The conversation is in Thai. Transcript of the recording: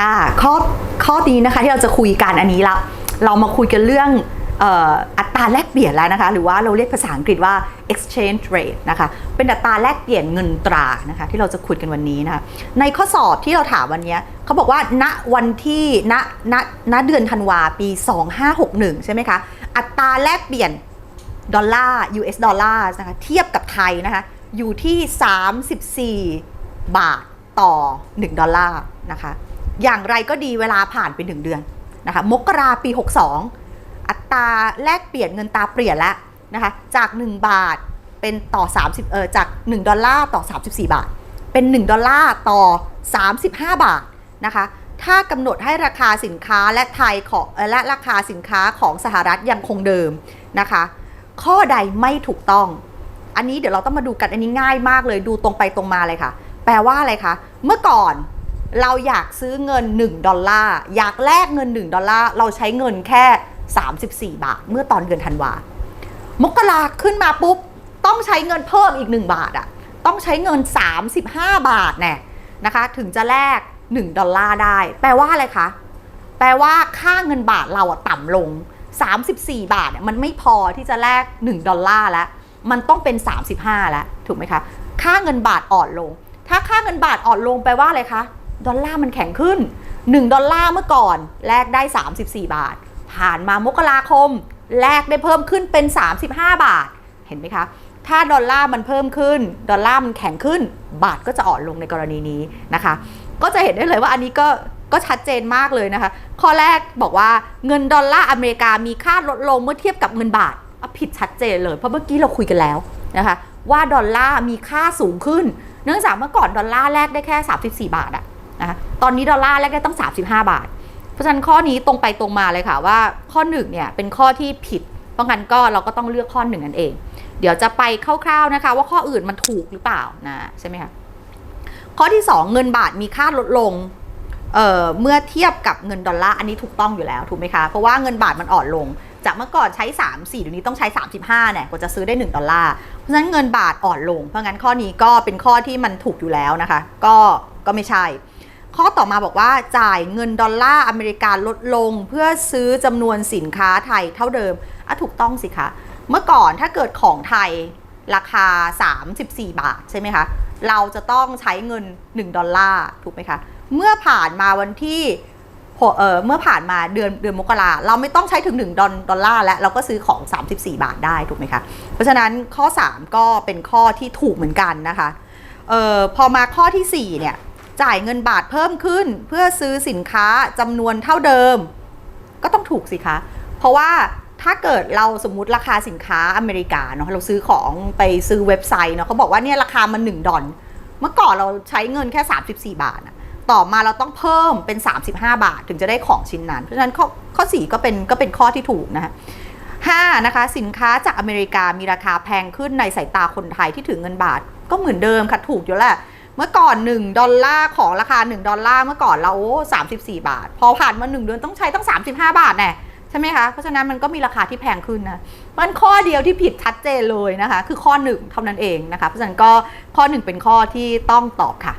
ค่ะข้อข้อนี้นะคะที่เราจะคุยกันอันนี้ละเรามาคุยกันเรื่องอ่ออัตราแลกเปลี่ยนแล้วนะคะ หรือว่าเราเรียกภาษาอังกฤษว่า exchange rate นะคะ เป็นอัตราแลกเปลี่ยนเงินตรานะคะ ที่เราจะคุยกันวันนี้นะคะ ในข้อสอบที่เราถามวันนี้เขาบอกว่า ณวันที่ณณณเดือนธันวาปี 2561 ใช่ไหมคะ อัตราแลกเปลี่ยนดอลลาร์ US ดอลลาร์นะคะ เทียบกับไทยนะคะ อยู่ที่ 34 บาทต่อ 1 ดอลลาร์นะคะ อย่างไรก็ดีเวลาผ่านไป1เดือนนะคะมกราปี 62 อัตราแลกเปลี่ยนเงินตาเปลี่ยนแล้วนะคะจาก 1 บาทเป็นต่อ 30เออจาก 1 ดอลลาร์ต่อ 34 บาท เป็น 1 ดอลลาร์ต่อ 35 บาทนะคะถ้ากำหนดให้ราคาสินค้าและไทยของเอ่อและราคาสินค้าของสหรัฐยังคงเดิมนะคะ ข้อใดไม่ถูกต้อง อันนี้เดี๋ยวเราต้องมาดูกันอันนี้ง่ายมากเลยดูตรงไปตรงมาเลยค่ะ แปลว่าอะไรคะเมื่อก่อน เราอยากซื้อเงิน 1 ดอลลาร์อยากแลกเงิน 1 ดอลลาร์เราใช้เงินแค่ 34 บาท เมื่อตอนเดือนธันวามกราขึ้นมาปุ๊บ ต้องใช้เงินเพิ่มอีก 1 บาทอะต้องใช้เงิน 35 บาทแน่นะคะ ถึงจะแลก 1 ดอลลาร์ได้ แปลว่าอะไรคะ แปลว่าค่าเงินบาทเราอะต่ำลง 34 บาทเนี่ยมันไม่พอที่จะแลก 1 ดอลลาร์แล้ว มันต้องเป็น 35 แล้ว ถูกไหมคะ ค่าเงินบาทอ่อนลง ถ้าค่าเงินบาทอ่อนลงแปลว่าอะไรคะ ดอลลาร์มันแข็งขึ้น 1 ดอลลาร์เมื่อก่อน แลกได้ 34 บาท ผ่านมามกราคม แลกได้เพิ่มขึ้นเป็น 35 บาท เห็นไหมคะ ถ้าดอลลาร์มันเพิ่มขึ้น ดอลลาร์มันแข็งขึ้น บาทก็จะอ่อนลงในกรณีนี้นะคะ ก็จะเห็นได้เลยว่าอันนี้ก็ก็ชัดเจนมากเลยนะคะ ข้อแรกบอกว่าเงินดอลลาร์อเมริกามีค่าลดลงเมื่อเทียบกับเงินบาทผิดชัดเจนเลย เพราะเมื่อกี้เราคุยกันแล้วนะคะว่าดอลลาร์มีค่าสูงขึ้น เนื่องจากเมื่อก่อนดอลลาร์แลกได้แค่ 34 บาทอะ นะคะตอนนี้ดอลลาร์แลกได้ตั้ง 35 บาท เพราะฉะนั้นข้อนี้ตรงไปตรงมาเลยค่ะว่าข้อหนึ่งเนี่ยเป็นข้อที่ผิด เพราะงั้นก็เราก็ต้องเลือกข้อหนึ่งนั่นเอง เดี๋ยวจะไปคร่าวๆนะคะ ว่าข้ออื่นมันถูกหรือเปล่านะใช่ไหมคะข้อที่ 2 เงินบาทมีค่าลดลงเเมื่อเทียบกับเงินดอลลาร์อันนี้ถูกต้องอยู่แล้วถูกไหมคะ เพราะว่าเงินบาทมันอ่อนลง จากเมื่อก่อนใช้ 3 4เดี๋ยวนี้ต้องใช้ 35เนี่ยกว่าจะซื้อได้ 1 ดอลลาร์เพราะฉะนั้นเงินบาทอ่อนลง เพราะงั้นข้อนี้ก็เป็นข้อที่มันถูกอยู่แล้วนะคะ ก็ก็ไม่ใช่ ข้อต่อมาบอกว่าจ่ายเงินดอลลาร์อเมริกาลดลง เพื่อซื้อจำนวนสินค้าไทยเท่าเดิมอะถูกต้องสิคะเมื่อก่อนถ้าเกิดของไทยราคา 34 บาทใช่ไหมคะ เราจะต้องใช้เงิน 1 ดอลลาร์ถูกไหมคะ เมื่อผ่านมาวันที่เเมื่อผ่านมาเดือนเดือนมกราเราไม่ต้องใช้ถึง 1 ดอลดอลลาร์แล้วเราก็ซื้อของ 34 บาทได้ถูกไหมคะ เพราะฉะนั้นข้อ 3 ก็เป็นข้อที่ถูกเหมือนกันนะคะเออพอมาข้อที่ 4 เนี่ย จ่ายเงินบาทเพิ่มขึ้น เพื่อซื้อสินค้าจำนวนเท่าเดิม ก็ต้องถูกสิคะ เพราะว่าถ้าเกิดเราสมมุติราคาสินค้าอเมริกาเนาะเราซื้อของไปซื้อเว็บไซต์เนาะเขาบอกว่าเนี่ยราคามัน1ดอลเมื่อก่อนเราใช้เงินแค่ 34 บาทอะต่อมาเราต้องเพิ่มเป็น 35 บาท ถึงจะได้ของชิ้นนั้น เพราะฉะนั้นข้อข้อ4ก็เป็นก็เป็นข้อที่ถูกนะคะ5นะคะสินค้าจากอเมริกามีราคาแพงขึ้นในสายตาคนไทยที่ถือเงินบาท ก็เหมือนเดิมค่ะถูกอยู่แหละ มื่อก่อน 1 ดอลลาร์ของราคา 1 ดอลลาร์เมื่อก่อนเราโอ้34บาท พอผ่านมา 1 เดือนต้องใช้ต้อง 35 บาทแน่ใช่ไหมคะ เพราะฉะนั้นมันก็มีราคาที่แพงขึ้นนะ มันข้อเดียวที่ผิดชัดเจนเลยนะคะ คือข้อ 1 เท่านั้นเองนะคะ เพราะฉะนั้นก็ข้อ 1 เป็นข้อที่ต้องตอบค่ะ